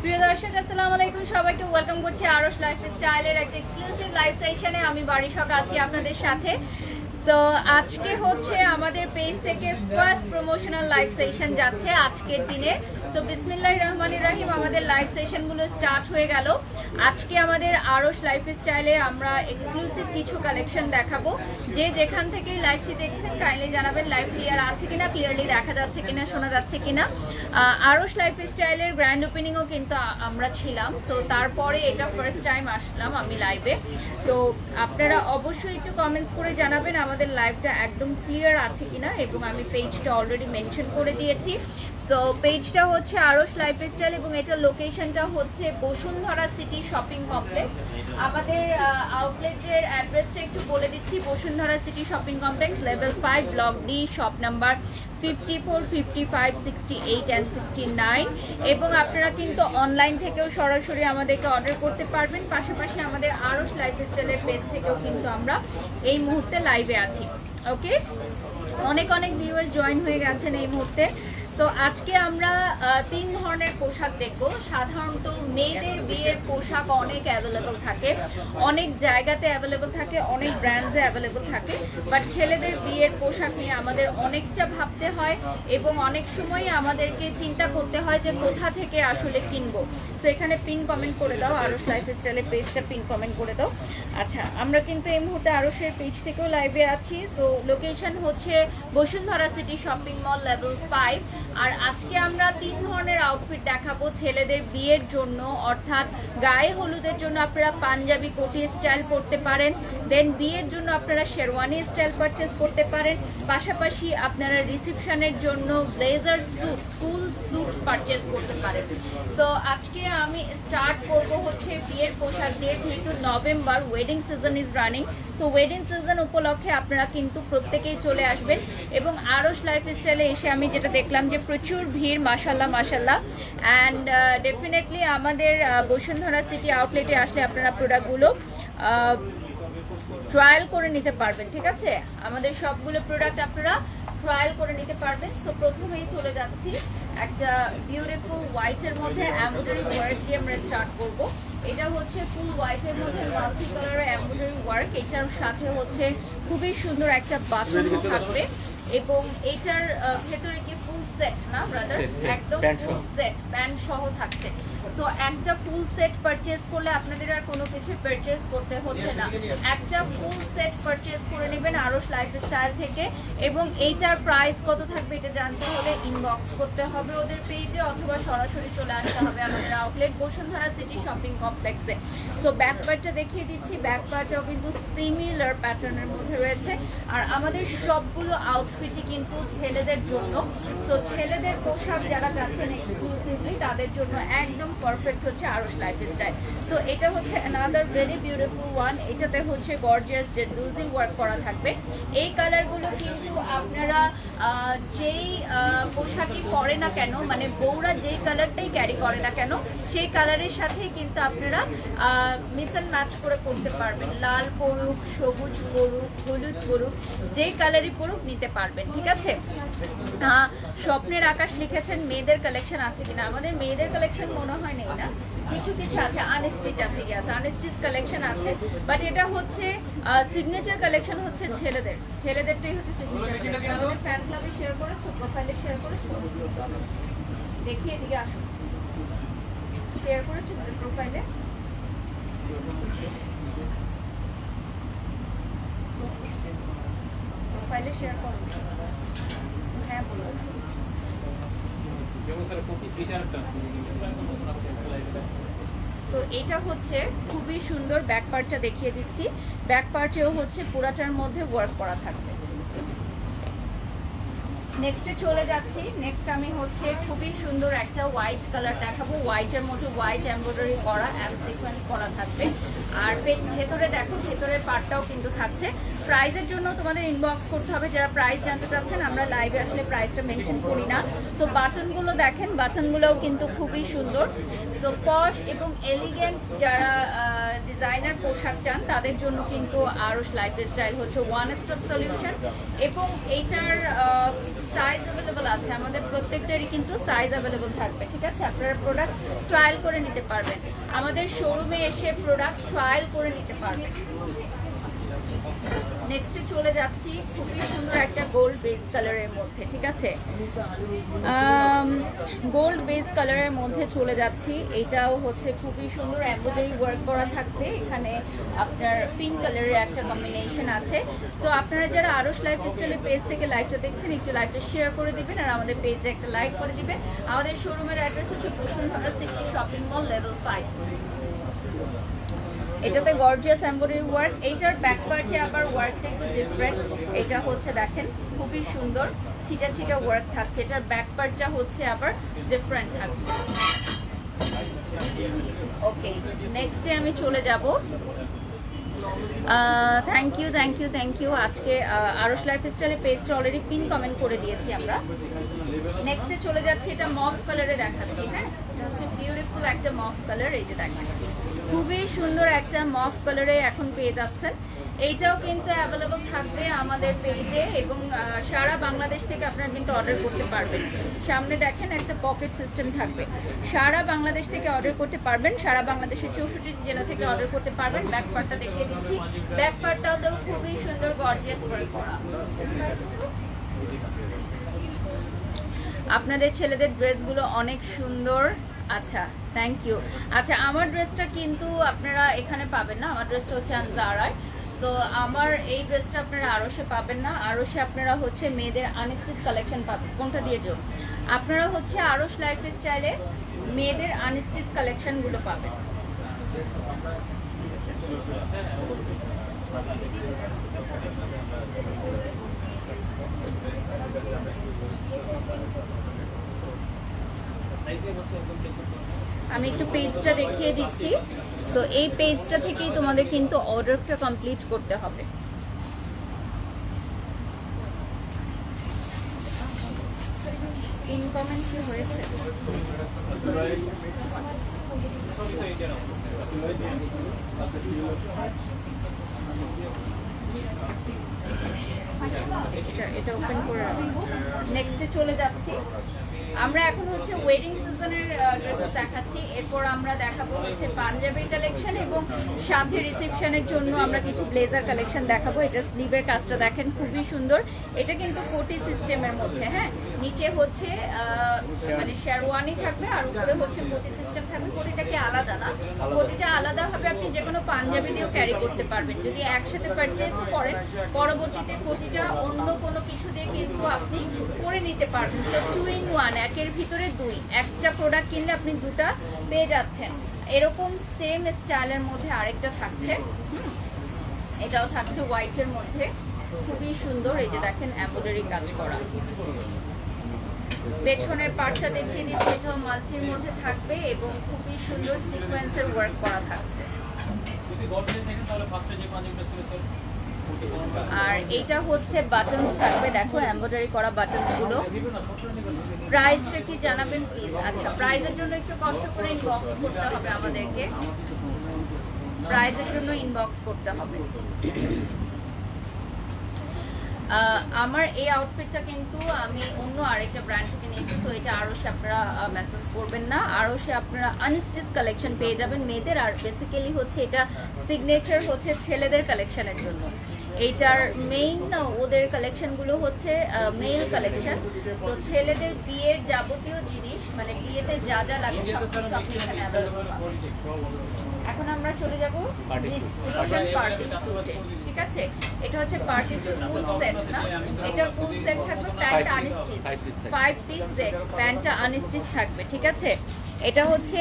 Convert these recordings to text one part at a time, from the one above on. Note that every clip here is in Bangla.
প্রিয় দর্শক, আসসালামু আলাইকুম। সবাইকে ওয়েলকাম করছি আরস লাইফ স্টাইলের একটা এক্সক্লুসিভ লাইফ সেশনে আমি বারিশক আছি আপনাদের সাথে। সো আজকে হচ্ছে আমাদের পেজ থেকে ফার্স্ট প্রমোশনাল লাইভ সেশন যাচ্ছে আজকের দিনে। সো বিসমিল্লাহ রহমান রাহিম আমাদের লাইভ সেশনগুলো স্টার্ট হয়ে গেল। আজকে আমাদের আরশ লাইফ স্টাইলে আমরা এক্সক্লুসিভ কিছু কালেকশন দেখাবো। যে যেখান থেকে লাইভটি দেখছেন কাইন্ডলি জানাবেন লাইভ ক্লিয়ার আছে কিনা ক্লিয়ারলি দেখা যাচ্ছে কিনা, শোনা যাচ্ছে কিনা। আরশ লাইফ স্টাইলের গ্র্যান্ড ওপেনিংও কিন্তু আমরা ছিলাম। সো তারপরে এটা ফার্স্ট টাইম আসলাম আমি লাইভে তো, আপনারা অবশ্যই একটু কমেন্টস করে জানাবেন আমাদের লাইভটা একদম ক্লিয়ার আছে কিনা, এবং আমি পেজটা অলরেডি মেনশন করে দিয়েছি। সো পেজটা হচ্ছে আরশ লাইফস্টাইল এবং এটার লোকেশনটা হচ্ছে বসুন্ধরা সিটি শপিং কমপ্লেক্স আমাদের আউটলেটের অ্যাড্রেসটা একটু বলে দিচ্ছি, Bashundhara city shopping complex level five block D shop number fifty four fifty five sixty eight and sixty nine এবং আপনারা কিন্তু অনলাইন থেকেও সরাসরি আমাদেরকে অর্ডার করতে পারবেন। পাশাপাশি আমাদের আরশ লাইফস্টাইলের পেজ থেকেও কিন্তু আমরা এই মুহূর্তে লাইভে আছি। ওকে অনেক অনেক ভিউয়ার্স জয়েন হয়ে গেছেন এই মুহূর্তে। তো আজকে আমরা তিন ধরনের পোশাক দেখব। সাধারণত মেয়েদের বিয়ের পোশাক অনেক অ্যাভেলেবল থাকে। অনেক জায়গাতে অ্যাভেলেবল থাকে, অনেক ব্র্যান্ডসে অ্যাভেলেবল থাকে। বাট ছেলেদের বিয়ের পোশাক নিয়ে আমাদের অনেকটা ভাবতে হয় এবং অনেক সময় আমাদেরকে চিন্তা করতে হয় যে কোথা থেকে আসলে কিনবো। সো এখানে পিন কমেন্ট করে দাও আরস লাইফ স্টাইলের পেজটা পিন কমেন্ট করে দাও। আচ্ছা আমরা কিন্তু এই মুহূর্তে আরসের পেজ থেকেও লাইভে আছি। সো লোকেশন হচ্ছে Bashundhara city shopping mall level five আর আজকে আমরা তিন ধরনের আউটফিট দেখাবো ছেলেদের বিয়ের জন্য। অর্থাৎ গায়ে হলুদের জন্য আপনারা পাঞ্জাবি কোটি স্টাইল করতে পারেন। দেন বিয়ের জন্য আপনারা শেরওয়ানি স্টাইল পারচেস করতে পারেন। পাশাপাশি আপনারা রিসেপশনের জন্য blazer suit full suit purchase করতে পারেন। সো আজকে আমি স্টার্ট করব হচ্ছে বিয়ের পোশাক দিয়ে। যেহেতু November wedding season is running so wedding season উপলক্ষে আপনারা কিন্তু প্রত্যেকেই চলে আসবেন। এবং আরস লাইফ স্টাইলে এসে আমি যেটা দেখলাম যে প্রচুর ভিড় মাসাল্লাহ মাসাল্লাহ অ্যান্ড ডেফিনেটলি আমাদের আহ, বসুন্ধরা সিটি আউটলেটে আসলে আপনারা প্রোডাক্টগুলো ট্রায়াল করে নিতে পারবেন ঠিক আছে? আমাদের সবগুলো প্রোডাক্ট আপনারা ট্রায়াল করে নিতে পারবেন। সো প্রথমেই চলে যাচ্ছি একটা বিউটিফুল হোয়াইটের মধ্যে এমব্রয়ডারি ওয়ার্ক দিয়ে আমরা স্টার্ট করব। এটা হচ্ছে ফুল হোয়াইটের মধ্যে মাল্টি কালারের এমব্রয়ডারি ওয়ার্ক এটার সাথে হচ্ছে খুবই সুন্দর একটা বাথরুম থাকবে। এবং এটার ভেতরে সেট না ব্রাদার একদম ফুল সেট প্যান্ট সহ থাকছে। তো একটা ফুল সেট পারচেজ করলে আপনাদের আর কোনো কিছু পারচেজ করতে হচ্ছে না। একটা ফুল সেট পারচেজ করে নেবেন আরস লাইফস্টাইল থেকে এবং এইটার প্রাইস কত থাকবে এটা জানতে হলে ইনবক্স করতে হবে ওদের পেজে অথবা সরাসরি চলে আসতে হবে আমাদের আউটলেট বসুন্ধরা সিটি শপিং কমপ্লেক্সে সো ব্যাক পার্টটা দেখিয়ে দিচ্ছি। ব্যাক পার্টটাও কিন্তু সিমিলার প্যাটার্নের মধ্যে রয়েছে। আর আমাদের সবগুলো আউটফিটই কিন্তু ছেলেদের জন্য। সো ছেলেদের পোশাক যারা যাচ্ছেন এক্সক্লুসিভলি তাদের জন্য একদম পারফেক্ট হচ্ছে আরস লাইফস্টাইল সো এটা হচ্ছে অ্যানাদার ভেরি বিউটিফুল ওয়ান এটাতে হচ্ছে গর্জিয়াস লুজিং ওয়ার্ক করা থাকবে। এই কালারগুলো কিন্তু আপনারা যেই পোশাকই পরে না কেন মানে বউরা যেই কালারটাই ক্যারি করে না কেন, সেই কালারের সাথে কিন্তু আপনারা মিস অ্যান্ড ম্যাচ করে পরতে পারবেন। লাল পরুক, সবুজ পরুক, হলুদ পরুক, যেই কালারই পরুক নিতে পারবেন, ঠিক আছে? স্বপ্নের আকাশ লিখেছেন, মেয়েদের কালেকশন আছে কিনা? আমাদের মেয়েদের কালেকশন মনে হয় নেই না কিছু কিছু আছে আনস্টিচ আছে ইয়াস আনস্টিচ কালেকশন আছে বাট এটা হচ্ছে সিগনেচার কালেকশন হচ্ছে ছেলেদের। ছেলেদেরটাই হচ্ছে সিগনেচার আমাদের ফ্যান ক্লাবে শেয়ার করেছ প্রোফাইলে শেয়ার করেছ দেখিয়ে দিকে আসো শেয়ার করেছ প্রোফাইলে প্রোফাইলে শেয়ার করো হ্যাঁ বলো সো এটা হচ্ছে খুবই সুন্দর ব্যাক পার্টটা দেখিয়ে দিচ্ছি। ব্যাক পার্টেও হচ্ছে পুরাটার মধ্যে ওয়ার্ক করা থাকবে। নেক্সটে চলে যাচ্ছি। নেক্সট আমি হচ্ছে খুবই সুন্দর একটা হোয়াইট কালার দেখাবো। হোয়াইটের মধ্যে হোয়াইট এমব্রয়ডারি করা অ্যান্ড সিকোয়েন্স করা থাকবে। আর ভেতরে দেখো, ভেতরের পার্টটাও কিন্তু থাকছে। প্রাইসের জন্য তোমাদের ইনবক্স করতে হবে। যারা প্রাইস জানতে চাচ্ছেন, আমরা লাইভে আসলে প্রাইসটা মেনশন করি না। সো বাটনগুলো দেখেন বাটনগুলোও কিন্তু খুবই সুন্দর। সো পশ এবং এলিগেন্ট যারা ডিজাইনার পোশাক চান, তাদের জন্য কিন্তু আরস লাইফ স্টাইল হচ্ছে ওয়ান স্টপ সলিউশন এবং এইটার সাইজ অ্যাভেলেবল আছে। আমাদের প্রত্যেকটারই কিন্তু সাইজ অ্যাভেলেবল থাকবে, ঠিক আছে? আপনারা প্রোডাক্ট ট্রায়াল করে নিতে পারবেন। আমাদের শোরুমে এসে প্রোডাক্ট ট্রায়াল করে নিতে পারবেন। নেক্সটে চলে যাচ্ছি খুবই সুন্দর একটা গোল্ড বেস কালারের মধ্যে, ঠিক আছে? গোল্ড বেস কালারের মধ্যে চলে যাচ্ছি। এটাও হচ্ছে খুবই সুন্দর এমব্রয়ডারি ওয়ার্ক করা থাকবে। এখানে আপনার পিঙ্ক কালারের একটা কম্বিনেশন আছে। সো আপনারা যারা আরস লাইফ স্টাইলের পেজ থেকে লাইভটা দেখছেন, একটু লাইভটা শেয়ার করে দিবেন আর আমাদের পেজে একটা লাইক করে দিবেন। আমাদের শোরুমের অ্যাড্রেস হচ্ছে Bashundhara city shopping mall level five এটাতে গর্জিয়াস এমব্রয়ডারি ওয়ার্ক এইটার ব্যাক পার্টে আবার ওয়ার্কটা একটু ডিফারেন্ট এটা হচ্ছে দেখেন, খুবই সুন্দর, ছিটা ছিটা ওয়ার্ক থাকছে। এটার ব্যাক পার্টটা হচ্ছে আবার ডিফারেন্ট থাকছে। ওকে নেক্সট নেক্সটে আমি চলে যাব। Thank you thank you thank you আজকে আরস লাইফ স্টাইলের পেজটা অলরেডি পিন কমেন্ট করে দিয়েছি আমরা। নেক্সটে চলে যাচ্ছি, এটা মফ কালারে দেখাচ্ছি হ্যাঁ? এটা হচ্ছে বিউটিফুল একটা মফ কালার এই যে দেখেন। খুবই সুন্দর একটা মফ কালারে এখন পেয়ে যাচ্ছেন। এইটাও কিন্তু অ্যাভেলেবল থাকবে আমাদের পেজে এবং সারা বাংলাদেশ থেকে আপনারা কিন্তু অর্ডার করতে পারবেন। সামনে দেখেন একটা পকেট সিস্টেম থাকবে। সারা বাংলাদেশ থেকে অর্ডার করতে পারবেন। সারা বাংলাদেশের চৌষট্টি জেলা থেকে অর্ডার করতে পারবেন। ব্যাক পার্টটা দেখিয়ে দিচ্ছি। ব্যাক পার্টটাও তো খুবই সুন্দর গর্জিয়াস ওয়ার্ক করা। আপনাদের ছেলেদের ড্রেসগুলো অনেক সুন্দর। আচ্ছা থ্যাংক ইউ আচ্ছা আমার ড্রেসটা কিন্তু আপনারা এখানে পাবেন না। আমার ড্রেসটা হচ্ছে জারায় তো আমার এই ড্রেসটা আপনারা আরসে পাবেন না। আরসে আপনারা হচ্ছে মেয়েদের আনস্টিচ কালেকশন পাবেন। কোনটা দিয়ে যাও? আপনারা হচ্ছে আরস লাইফ স্টাইলে মেয়েদের আনস্টিচ কালেকশনগুলো পাবেন। আমি একটু পেজটা দেখিয়ে দিচ্ছি। সো এই পেজটা থেকেই তোমাদের কিন্তু অর্ডারটা কমপ্লিট করতে হবে। হয়েছে? এটা এটা ওপেন করে নেক্সটে চলে যাচ্ছি। আমরা এখন হচ্ছে ওয়েডিং সিজনের ড্রেসেস দেখাচ্ছি। এরপর আমরা দেখাবো হচ্ছে পাঞ্জাবির কালেকশন এবং সাথে রিসেপশনের জন্য আমরা কিছু ব্লেজার কালেকশন দেখাবো। এটা স্লিভের কাজটা দেখেন, খুবই সুন্দর। এটা কিন্তু কোটি সিস্টেমের মধ্যে হ্যাঁ? নিচে হচ্ছে মানে শেরওয়ানি থাকবে আর উপরে হচ্ছে কোটি সিস্টেম থাকবে কোটিটাকে আলাদা না? কোটিটা আলাদাভাবে আপনি যে কোনো পাঞ্জাবি দিয়েও ক্যারি করতে পারবেন। যদি একসাথে পারচেজও করেন, পরবর্তীতে কোটিটা অন্য কোনো কিছু দিয়ে কিন্তু আপনি করে নিতে পারবেন। তো টু ইন ওয়ান একের ভিতরে দুই। একটা প্রোডাক্ট কিনলে আপনি দুটা পেয়ে যাচ্ছেন। এরকম সেম স্টাইলের মধ্যে আরেকটা থাকছে। এটাও থাকছে হোয়াইটের মধ্যে। খুবই সুন্দর, এই যে দেখেন এমব্রয়ডারি কাজ করা। পেছনের পার্টটা দেখিয়ে দিচ্ছি এটাও মাল্টির মধ্যে থাকবে এবং খুবই সুন্দর সিকোয়েন্সের ওয়ার্ক করা থাকছে। আর এটা হচ্ছে বাটনস থাকবে, দেখো এমব্রয়ডারি করা বাটনসগুলো প্রাইসটা কি জানাবেন প্লিজ আচ্ছা প্রাইসের জন্য একটু কষ্ট করে ইনবক্স করতে হবে আমাদেরকে। প্রাইসের জন্য ইনবক্স করতে হবে। আমার এই আউটফিটটা কিন্তু আমি অন্য আরেকটা ব্র্যান্ড থেকে নিয়েছি তো এটা আরও সে আপনারা মেসেজ করবেন না। আরও সে আপনারা আনস্টিচ কালেকশন পেয়ে যাবেন মেয়েদের আর বেসিক্যালি হচ্ছে এটা সিগনেচার হচ্ছে ছেলেদের কালেকশনের জন্য। এইটার মেইন ওদের কালেকশনগুলো হচ্ছে মেল কালেকশন তো ছেলেদের বিয়ের যাবতীয় জিনিস মানে বিয়েতে যা যা লাগে সব কিছু আপনি এখানে। এখন আমরা চলে যাব পার্টি ঠিক আছে? এটা হচ্ছে স্যুট ফুল সেট না? এটা ফুল সেট থাকবে pant unstitch five piece set প্যান্টটা আনস্টিচ থাকবে ঠিক আছে? এটা হচ্ছে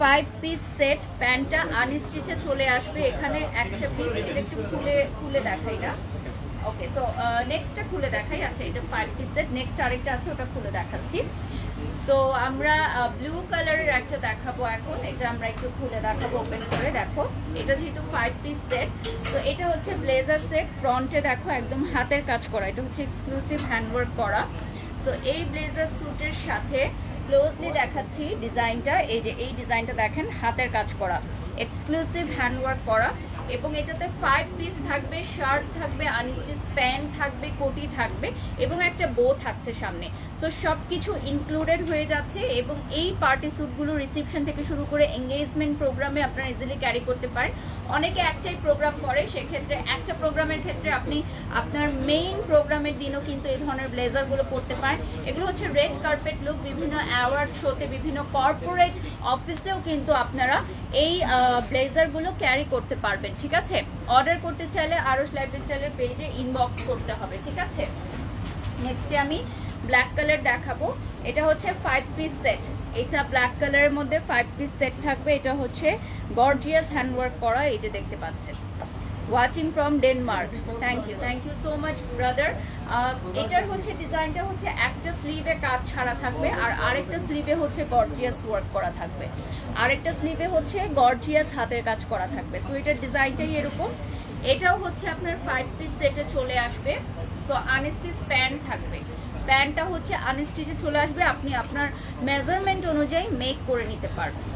ফাইভ পিস সেট প্যান্টটা আনস্টিচে চলে আসবে। এখানে একটা পিস এটা একটু খুলে খুলে দেখাই না। ওকে সো নেক্সটটা খুলে দেখাই। আচ্ছা এটা ফাইভ পিস সেট নেক্সট আরেকটা আছে ওটা খুলে দেখাচ্ছি। সো আমরা ব্লু কালারের একটা দেখাবো এখন। এটা আমরা একটু খুলে দেখাবো ওপেন করে দেখো। এটা যেহেতু ফাইভ পিস সেট তো এটা হচ্ছে ব্লেজার সেট ফ্রন্টে দেখো একদম হাতের কাজ করা। এটা হচ্ছে এক্সক্লুসিভ হ্যান্ডওয়ার্ক করা। সো এই ব্লেজার স্যুটের সাথে ক্লোজলি দেখাচ্ছি ডিজাইনটা। এই যে, এই ডিজাইনটা দেখেন, হাতের কাজ করা। এক্সক্লুসিভ হ্যান্ডওয়ার্ক করা। এবং এটাতে ফাইভ পিস থাকবে শার্ট থাকবে আনস্টিচ প্যান্ট থাকবে, কোটি থাকবে, এবং একটা বো থাকছে সামনে। সো সব কিছু ইনক্লুডেড হয়ে যাচ্ছে এবং এই পার্টি স্যুটগুলো রিসেপশন থেকে শুরু করে এঙ্গেজমেন্ট প্রোগ্রামে আপনারা ইজিলি ক্যারি করতে পারেন। অনেকে একটাই প্রোগ্রাম করে, সেক্ষেত্রে একটা প্রোগ্রামের ক্ষেত্রে আপনি আপনার মেইন প্রোগ্রামের দিনও কিন্তু এই ধরনের ব্লেজারগুলো পরতে পারেন। এগুলো হচ্ছে রেড কার্পেট লুক বিভিন্ন অ্যাওয়ার্ড শোতে বিভিন্ন কর্পোরেট অফিসেও কিন্তু আপনারা এই ব্লেজারগুলো ক্যারি করতে পারবেন, ঠিক আছে? অর্ডার করতে চাইলে আরও লাইফস্টাইলের পেজে ইনবক্স করতে হবে, ঠিক আছে? নেক্সটে আমি ব্ল্যাক কালার দেখাবো। এটা হচ্ছে ফাইভ পিস সেট এটা ব্ল্যাক কালারের মধ্যে ফাইভ পিস সেট থাকবে। এটা হচ্ছে গর্জিয়াস হ্যান্ডওয়ার্ক করা এই যে দেখতে পাচ্ছেন। Watching from Denmark thank you thank you so much brother এটার হচ্ছে ডিজাইনটা হচ্ছে একটা স্লিভে কাজ ছাড়া থাকবে আর আরেকটা স্লিভে হচ্ছে গর্জিয়াস ওয়ার্ক করা থাকবে। আরেকটা স্লিভে হচ্ছে গর্জিয়াস হাতের কাজ করা থাকবে। সো এটার ডিজাইনটাই এরকম। এটাও হচ্ছে আপনার ফাইভ পিস সেটে চলে আসবে। সো আনস্টিচ প্যান্ট থাকবে। প্যান্টটা হচ্ছে আনস্টিচে চলে আসবে। আপনি আপনার মেজারমেন্ট অনুযায়ী মেক করে নিতে পারবেন।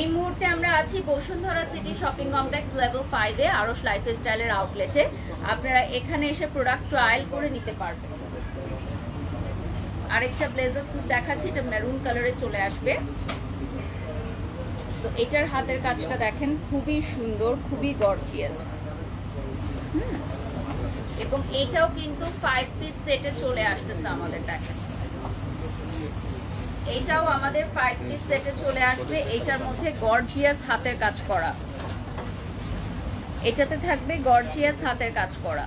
এই মুহূর্তে আমরা আছি Bashundhara city shopping complex level ফাইভে আরস লাইফ স্টাইলের আউটলেটে আপনারা এখানে এসে প্রোডাক্ট ট্রায়াল করে নিতে পারবেন। আরেকটা ব্লেজার স্যুট দেখাচ্ছি, এটা মেরুন কালারে চলে আসবে। সো এটার হাতের কাজটা দেখেন, খুবই সুন্দর, খুবই গর্জিয়াস এবং এটাও কিন্তু ফাইভ পিস সেটে চলে আসতেছে আমাদের দেখেন। এইটাও আমাদের ফাইভ পিস সেটে চলে আসবে। এইটার মধ্যে গর্জিয়াস হাতের কাজ করা। এটাতে থাকবে গর্জিয়াস হাতের কাজ করা।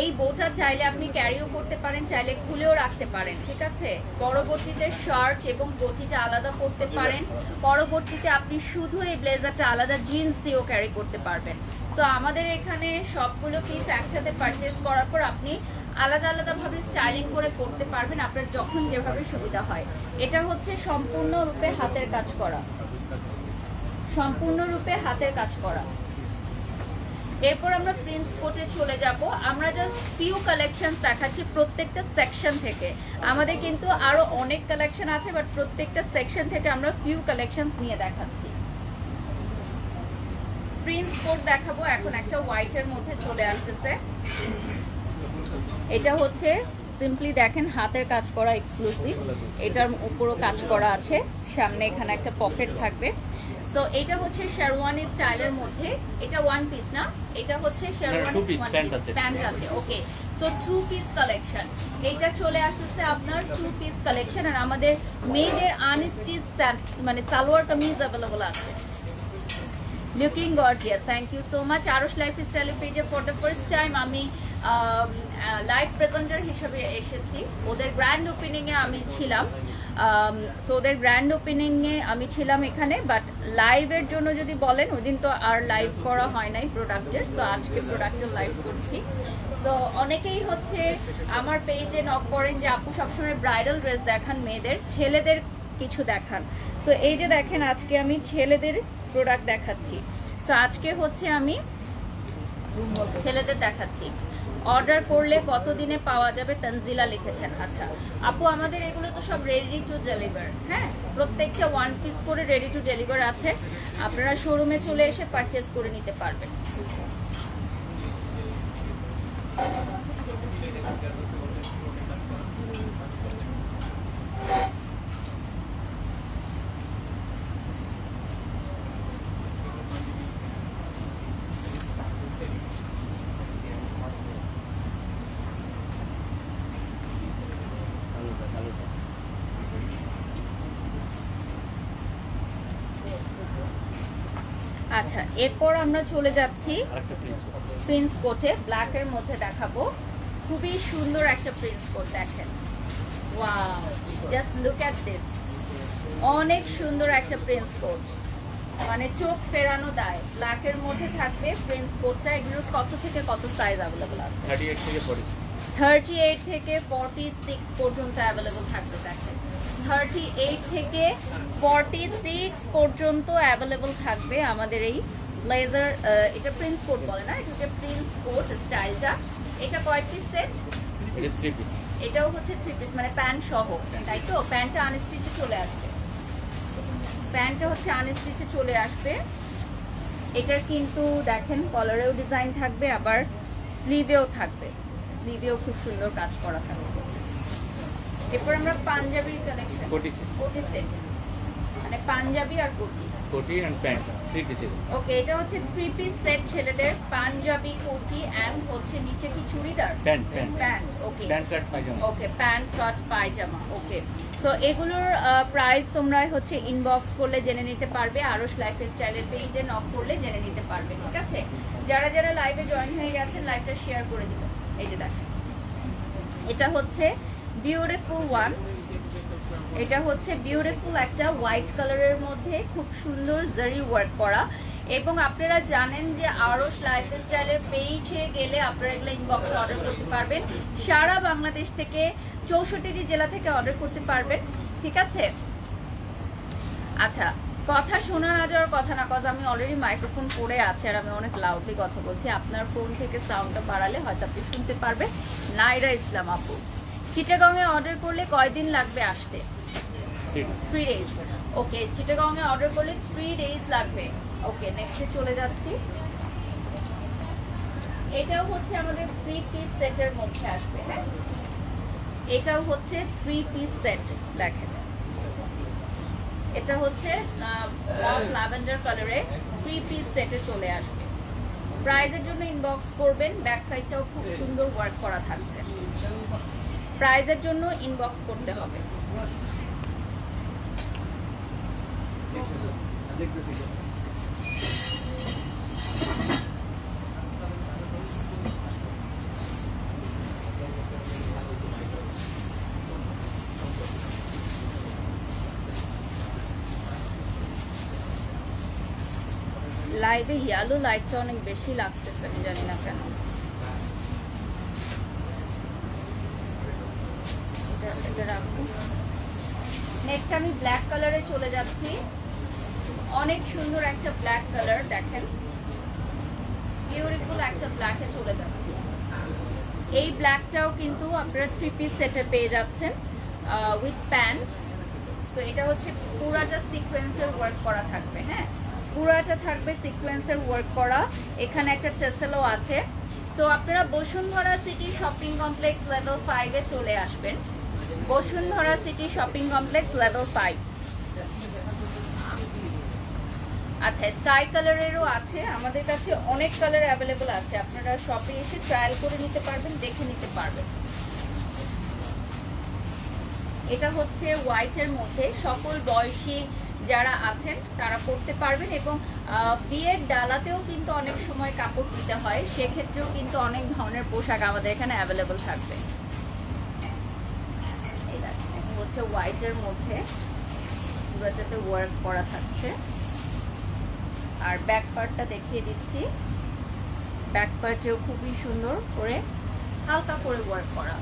এই বউটা চাইলে আপনি ক্যারিও করতে পারেন, চাইলে খুলেও রাখতে পারেন, ঠিক আছে? পরবর্তীতে শার্ট এবং বটিটা আলাদা করতে পারেন। পরবর্তীতে আপনি শুধু এই ব্লেজারটা আলাদা জিন্স দিয়েও ক্যারি করতে পারবেন। সো আমাদের এখানে সবগুলো পিস একসাথে পারচেস করার পর আপনি আলাদা আলাদাভাবে স্টাইলিং করে করতে পারবেন আপনার যখন যেভাবে সুবিধা হয়। এটা হচ্ছে সম্পূর্ণরূপে হাতের কাজ করা। সম্পূর্ণরূপে হাতের কাজ করা। এরপর আমরা প্রিন্স কোটে চলে যাব। আমরা জাস্ট ফিউ কালেকশন দেখাচ্ছি প্রত্যেকটা সেকশন থেকে। আমাদের কিন্তু আরও অনেক কালেকশন আছে বাট প্রত্যেকটা সেকশন থেকে আমরা ফিউ কালেকশনস নিয়ে দেখাচ্ছি। প্রিন্স কোট দেখাবো এখন একটা হোয়াইটের মধ্যে চলে আসতেছে। এটা হচ্ছে সিম্পলি দেখেন হাতের কাজ করা এক্সক্লুসিভ এটার উপরও কাজ করা আছে সামনে এখানে একটা পকেট থাকবে। সো এটা হচ্ছে শেরওয়ানি স্টাইলের মধ্যে। এটা ওয়ান পিস না? এটা হচ্ছে শেরওয়ানি প্যান্ট আছে। Okay so two piece collection এটা চলে আসছে আপনার টু পিস কালেকশন আর আমাদের মেয়েদের আনস্টিচ মানে সালোয়ার কামিজ অ্যাভেলেবল আছে। Looking god gorgeous thank you so much Ars life স্টাইলের পেজে ফর দ্য ফার্স্ট টাইম আমি লাইভ প্রেজেন্টার হিসেবে এসেছি। ওদের গ্র্যান্ড ওপেনিংয়ে আমি ছিলাম। সো ওদের গ্র্যান্ড ওপেনিংয়ে আমি ছিলাম এখানে বাট লাইভের জন্য যদি বলেন ওই তো আর লাইভ করা হয় নাই প্রোডাক্টের সো আজকে প্রোডাক্টের লাইভ করছি। তো অনেকেই হচ্ছে আমার পেজে নক করেন যে, আপু সবসময় ব্রাইডাল ড্রেস দেখান মেয়েদের, ছেলেদের কিছু দেখান। সো এই যে দেখেন, আজকে আমি ছেলেদের প্রোডাক্ট দেখাচ্ছি। সো আজকে হচ্ছে আমি ছেলেদের দেখাচ্ছি। অর্ডার করলে কত দিনে পাওয়া যাবে তানজিলা লিখেছেন। আচ্ছা আপু, আমাদের এগুলো তো সব রেডি টু ডেলিভার হ্যাঁ? প্রত্যেকটা ওয়ান পিস করে রেডি টু ডেলিভার আছে। আপনারা শোরুমে চলে এসে পারচেস করে নিতে পারবেন। আচ্ছা এরপর আমরা চলে যাচ্ছি প্রিন্স কোটে ব্ল্যাকের মধ্যে দেখাবো। খুবই সুন্দর একটা প্রিন্স কোট দেখেন। Wow just look at this অনেক সুন্দর একটা প্রিন্স কোট মানে চোখ ফেরানো দায়। ব্ল্যাকের মধ্যে থাকবে প্রিন্স কোটটা এগুলোর কত থেকে কত সাইজ অ্যাভেলেবল আছে? থার্টি এইট থেকে ফর্টি সিক্স পর্যন্ত অ্যাভেলেবল থাকবে দেখেন। থার্টি এইট থেকে ফর্টি সিক্স পর্যন্ত অ্যাভেলেবল থাকবে আমাদের এই ব্লেজার এটা প্রিন্স কোট বলে না এটা হচ্ছে প্রিন্স কোট স্টাইলটা এটা কয় পিস সেট এটাও হচ্ছে থ্রি পিস মানে প্যান্ট সহ তাই তো? প্যান্টটা আনস্টিচে চলে আসবে। প্যান্টটা হচ্ছে আনস্টিচে চলে আসবে। এটার কিন্তু দেখেন কলারেও ডিজাইন থাকবে আবার স্লিভেও থাকবে। স্লিভেও খুব সুন্দর কাজ করা থাকছে। এরপর আমরা পাঞ্জাবির কালেকশন কোটি সেট কোটি সেট মানে পাঞ্জাবি আর কোটি। কোটি অ্যান্ড প্যান্ট থ্রি পিসের ওকে এটা হচ্ছে থ্রি পিস সেট ছেলেদের পাঞ্জাবি কোটি অ্যান্ড হচ্ছে নিচে কি churidar? Pant pant okay pant cut pyjama okay pant cut pyjama okay so এগুলোর প্রাইস তোমরা হচ্ছে ইনবক্স করলে জেনে নিতে পারবে আরস লাইফ স্টাইলের পেজে নক করলে জেনে নিতে পারবে ঠিক আছে? যারা যারা লাইভে জয়েন হয়ে গেছেন লাইভটা শেয়ার করে দিবেন এই যে দেখেন এটা হচ্ছে বিউটিফুল ওয়ান এটা হচ্ছে বিউটিফুল একটা হোয়াইট কালারের মধ্যে খুব সুন্দর জারি ওয়ার্ক করা। এবং আপনারা জানেন যে আরস লাইফস্টাইলের পেজে গেলে আপনারা এগুলো ইনবক্সে অর্ডার করতে পারবেন। সারা বাংলাদেশ থেকে চৌষট্টিটি জেলা থেকে অর্ডার করতে পারবেন। ঠিক আছে? আচ্ছা কথা শোনা না যাওয়ার কথা না কজ আমি অলরেডি মাইক্রোফোন পরে আছে আর আমি অনেক লাউডলি কথা বলছি। আপনার ফোন থেকে সাউন্ডটা বাড়ালে হয়তো আপনি শুনতে পারবেন। নাইরা ইসলাম আপু। চিটাগংয়ে অর্ডার করলে কয়দিন লাগবে আসতে? থ্রি ডেজ ওকে চিটাগংয়ে অর্ডার করলে থ্রি ডেজ লাগবে। ওকে নেক্সটে চলে যাচ্ছি। এটাও হচ্ছে আমাদের থ্রি পিস সেটের মধ্যে আসবে হ্যাঁ? এটাও হচ্ছে থ্রি পিস সেট দেখেন। এটা হচ্ছে ল্যাভেন্ডার কালারে থ্রি পিস সেটে চলে আসবে। প্রাইজের জন্য ইনবক্স করবেন ব্যাক সাইডটাও খুব সুন্দর ওয়ার্ক করা থাকছে। প্রাইজের জন্য ইনবক্স করতে হবে। লাইভে ইয়ালো লাইটটা অনেক বেশি লাগতেছে, আমি জানি না কেন। নেক্সট আমি ব্ল্যাক কালারে চলে যাচ্ছি। অনেক সুন্দর একটা ব্ল্যাক কালার দেখেন। বিউটিফুল একটা ব্ল্যাকে চলে যাচ্ছি। এই ব্ল্যাকটাও কিন্তু আপনারা থ্রি পিস সেটে পেয়ে যাচ্ছেন উইথ প্যান্ট সো এটা হচ্ছে পুরাটা সিকোয়েন্সের ওয়ার্ক করা থাকবে হ্যাঁ? পুরাটা থাকবে সিকোয়েন্সের ওয়ার্ক করা। এখানে একটা টেসেলও আছে। সো আপনারা Bashundhara city shopping complex level ফাইভে চলে আসবেন। Bashundhara city shopping complex level five. আচ্ছা স্কাই কালারেরও আছে, আমাদের কাছে অনেক কালার অ্যাভেলেবল আছে। আপনারা শপে এসে ট্রায়াল করে নিতে পারবেন, দেখে নিতে পারবেন। এটা হচ্ছে হোয়াইটের মধ্যে। সকল বয়সী যারা আছেন, তারা পড়তে পারবেন এবং বিয়ের ডালাতেও কিন্তু অনেক সময় কাপড় দিতে হয়। সেক্ষেত্রেও কিন্তু অনেক ধরনের পোশাক আমাদের এখানে অ্যাভেলেবল থাকবে। দেখেন, হচ্ছে হোয়াইটের মধ্যে পুরোটাতে ওয়ার্ক করা থাকছে। আর ব্যাক পার্টটা দেখিয়ে দিচ্ছি। ব্যাক পার্টেও খুবই সুন্দর করে হালকা করে ওয়ার্ক করা।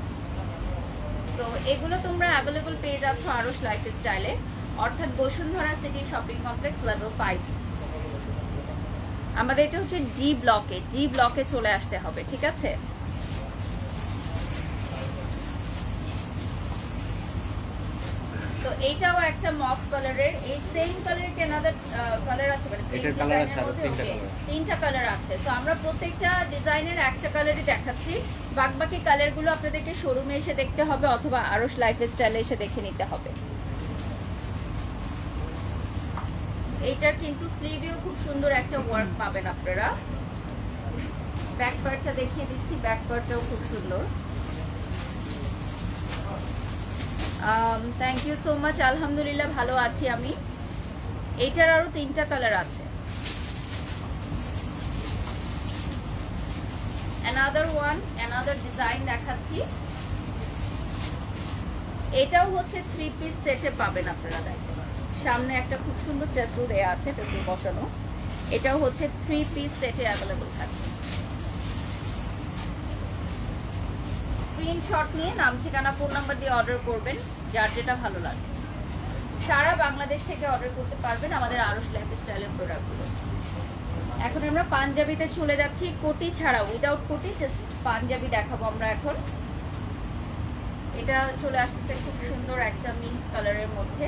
সো এগুলো তোমরা অ্যাভেলেবল পেয়ে যাচ্ছ আরস লাইফ স্টাইলে অর্থাৎ Bashundhara city shopping complex level five আমাদের এটা হচ্ছে ডি ব্লকে ডি ব্লকে চলে আসতে হবে ঠিক আছে? এইটাও একটা মফ কালারের এই সেম কালারের কেনাদের কালার আছে? মানে এটার colour আছে আরও? তিনটা কালার আছে। তো আমরা প্রত্যেকটা ডিজাইনের একটা কালারই দেখাচ্ছি। বাকি কালারগুলো আপনাদেরকে শোরুমে এসে দেখতে হবে অথবা আরস লাইফ স্টাইলে এসে দেখে নিতে হবে। এইটার কিন্তু স্লিভেও খুব সুন্দর একটা ওয়ার্ক পাবেন আপনারা। ব্যাক পার্টটা দেখিয়ে দিচ্ছি ব্যাক পার্টটাও খুব সুন্দর। থ্যাংক ইউ সো মাচ আলহামদুলিল্লাহ ভালো আছি আমি। এইটার আরও তিনটা কালার আছে। অ্যানাদার ওয়ান অ্যানাদার ডিজাইন দেখাচ্ছি। এটাও হচ্ছে থ্রি পিস সেটে পাবেন আপনারা, দেখেন। সামনে একটা খুব সুন্দর টেসেল দেওয়া আছে টেসেল বসানো। এটাও হচ্ছে থ্রি পিস সেটে অ্যাভেলেবল থাকবে। স্ক্রিনশট নিয়ে নাম, ঠিকানা ফোন নাম্বার দিয়ে অর্ডার করবেন, যার যেটা ভালো লাগে। সারা বাংলাদেশ থেকে অর্ডার করতে পারবেন আমাদের আরস লাইফ স্টাইলের প্রোডাক্টগুলো এখন আমরা পাঞ্জাবিতে চলে যাচ্ছি, কোটি ছাড়া উইদাউট কোটি জাস্ট পাঞ্জাবি দেখাবো আমরা এখন। এটা চলে আসতেছে খুব সুন্দর একটা মিন্ট কালারের মধ্যে।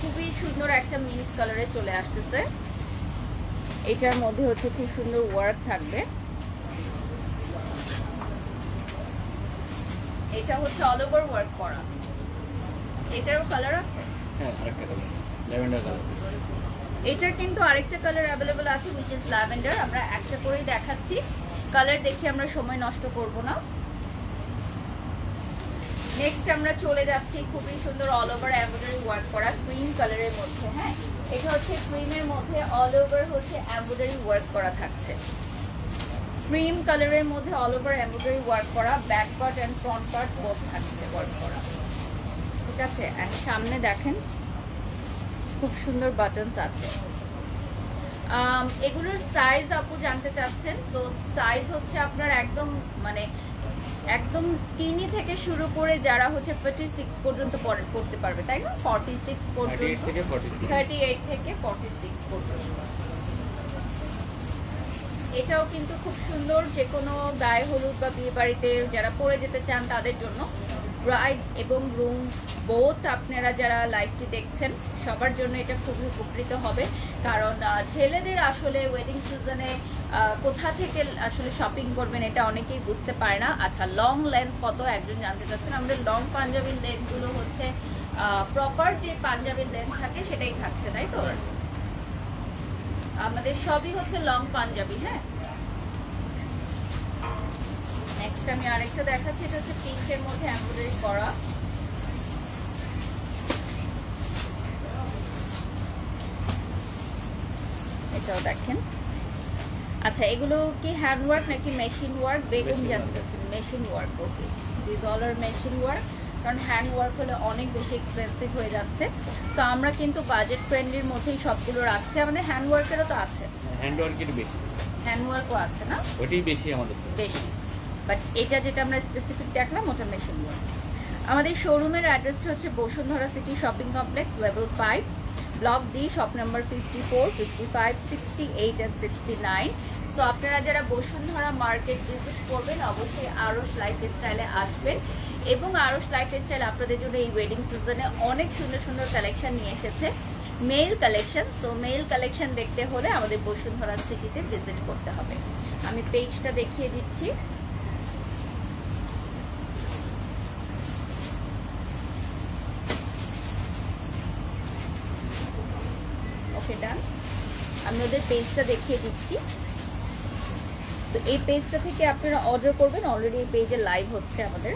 খুবই সুন্দর একটা মিন্ট কালারে চলে আসতেছে। এটার মধ্যে হচ্ছে খুব সুন্দর ওয়ার্ক থাকবে। এটা হচ্ছে অল ওভার ওয়ার্ক করা। এটারও কালার আছে? হ্যাঁ আরেকটা কালার ল্যাভেন্ডার কালার এটার কিন্তু আরেকটা কালার অ্যাভেলেবল আছে উইচ ইজ ল্যাভেন্ডার। আমরা একটা করেই দেখাচ্ছি। কালার দেখে আমরা সময় নষ্ট করব না। নেক্সট আমরা চলে যাচ্ছি খুবই সুন্দর অল ওভার এমব্রয়ডারি ওয়ার্ক করা ক্রিম কালারের মধ্যে হ্যাঁ? এটা হচ্ছে ক্রিমের মধ্যে অল ওভার হচ্ছে এমব্রয়ডারি ওয়ার্ক করা থাকছে। ক্রিম কালারের মধ্যে অল ওভার এমব্রয়ডারি ওয়ার্ক করা back part and front part both থাকছে ওয়ার্ক করা। ঠিক আছে? আর সামনে দেখেন খুব সুন্দর বাটনস আছে। এগুলোর সাইজ আপু জানতে চাচ্ছেন? তো সাইজ হচ্ছে আপনার একদম মানে একদম স্কিনি থেকে শুরু করে যারা হচ্ছে ফর্টি সিক্স পর্যন্ত পরে- পড়তে পারবে তাই না? ফর্টি সিক্স পর্যন্ত। থার্টি এইট থেকে ফর্টি সিক্স পর্যন্ত। এটাও কিন্তু খুব সুন্দর যে কোনো গায়ে হলুদ বা বিয়ে বাড়িতে যারা পরে যেতে চান তাদের জন্য। ব্রাইড এবং রুম বোথ আপনারা যারা লাইভটি দেখছেন, সবার জন্য এটা খুবই উপকৃত হবে। কারণ ছেলেদের আসলে ওয়েডিং সিজনে কোথা থেকে আসলে শপিং করবেন এটা অনেকেই বুঝতে পারে না। আচ্ছা লং লেন্থ কত? একজন জানতে চাচ্ছেন। আমাদের লং পাঞ্জাবির লেন্থগুলো হচ্ছে প্রপার যে পাঞ্জাবির লেন্থ থাকে সেটাই থাকছে, তাই তো? আমাদের সবই হচ্ছে লং পাঞ্জাবি হ্যাঁ? নেক্সট আমি আরেকটা দেখাচ্ছি এটা হচ্ছে পিঙ্কের মধ্যে এমব্রয়ডারি করা। এটাও দেখেন। আচ্ছা এগুলো কি হ্যান্ড ওয়ার্ক নাকি মেশিন ওয়ার্ক বেগম Machine জানতে machine work okay this all are machine work কারণ হ্যান্ড ওয়ার্ক হলে অনেক বেশি এক্সপেন্সিভ হয়ে যাচ্ছে। সো আমরা কিন্তু বাজেট ফ্রেন্ডলির মধ্যেই সবগুলো রাখছি। আমাদের হ্যান্ড ওয়ার্কেরও তো আছে। হ্যান্ড ওয়ার্কের বেশি। হ্যান্ড ওয়ার্কও আছে না? ওইটাই বেশি আমাদের বেশি। বাট এটা যেটা আমরা স্পেসিফিক দেখলাম ওটা মেশিন ওয়ার্ক আমাদের শোরুমের অ্যাড্রেসটা হচ্ছে Bashundhara city shopping complex level five block D shop number fifty four fifty five sixty eight and sixty nine so আপনারা যারা বসুন্ধরা মার্কেট ভিজিট করবেন অবশ্যই আরও লাইফ স্টাইলে আসবেন। এবং আরস লাইফ স্টাইল আপনাদের জন্য এই ওয়েডিং সিজনে অনেক সুন্দর সুন্দর কালেকশন নিয়ে এসেছে। Male collection so male collection দেখতে হলে আমাদের বসুন্ধরা সিটিতে ভিজিট করতে হবে। আমি পেজটা দেখিয়ে দিচ্ছি। ওকে ডান আমি ওদের পেজটা দেখিয়ে দিচ্ছি। তো এই পেজটা থেকে আপনারা অর্ডার করবেন। অলরেডি এই পেজে লাইভ হচ্ছে আমাদের।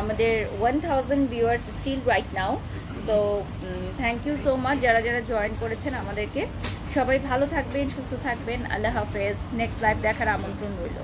আমাদের one thousand viewers still right now so thank you so much যারা যারা জয়েন করেছেন আমাদেরকে। সবাই ভালো থাকবেন, সুস্থ থাকবেন। আল্লাহ হাফেজ। নেক্সট লাইভ দেখার আমন্ত্রণ রইল।